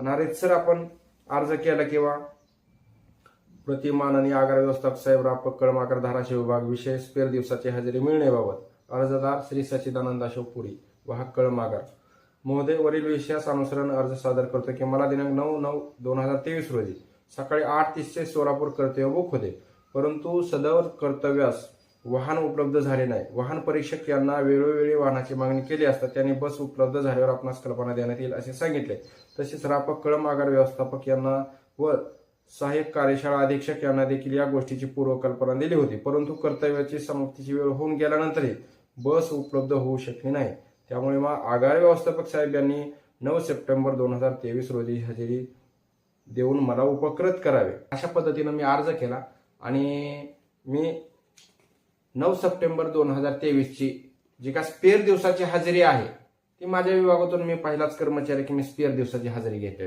नारेत sir आपण अर्ज केला किंवा प्रतिमाननी आगार व्यवस्थापक साहेब रापक कळमाकर धाराशिव विभाग विषय पेर दिवसाची हजेरी मिळण्याबाबत अर्जदार श्री सचिदानंद अशोक पुरी वाहक कळमागार महोदय वरील विषयास अनुसरण अर्ज सादर करतो की मला दिनांक नऊ नऊ दोन हजार तेवीस रोजी सकाळी आठ तीसचे सोलापूर कर्तव्य बुक होते. परंतु सदर कर्तव्यास वाहन उपलब्ध झाले नाही. वाहन परीक्षक यांना वेळोवेळी वाहनाची मागणी केली असता त्यांनी बस उपलब्ध झाल्यावर आपणास कल्पना देण्यात येईल असे सांगितले. तसेच रापक कळम आगार व्यवस्थापक यांना व सहाय्यक कार्यशाळा अधीक्षक यांना देखील या गोष्टीची पूर्वकल्पना दिली होती. परंतु कर्तव्याची समाप्तीची वेळ होऊन गेल्यानंतरही बस उपलब्ध होऊ शकली नाही. त्यामुळे मग आगार व्यवस्थापक साहेब यांनी नऊ सप्टेंबर दोन हजार तेवीस रोजी हजेरी देऊन मला उपकृत करावे. अशा पद्धतीनं मी अर्ज केला आणि मी नऊ सप्टेंबर दोन हजार तेवीसची जी का स्पेअर दिवसाची हजेरी आहे ती माझ्या विभागातून मी पहिलाच कर्मचारी की मी स्पेअर दिवसाची हजेरी घेतलेली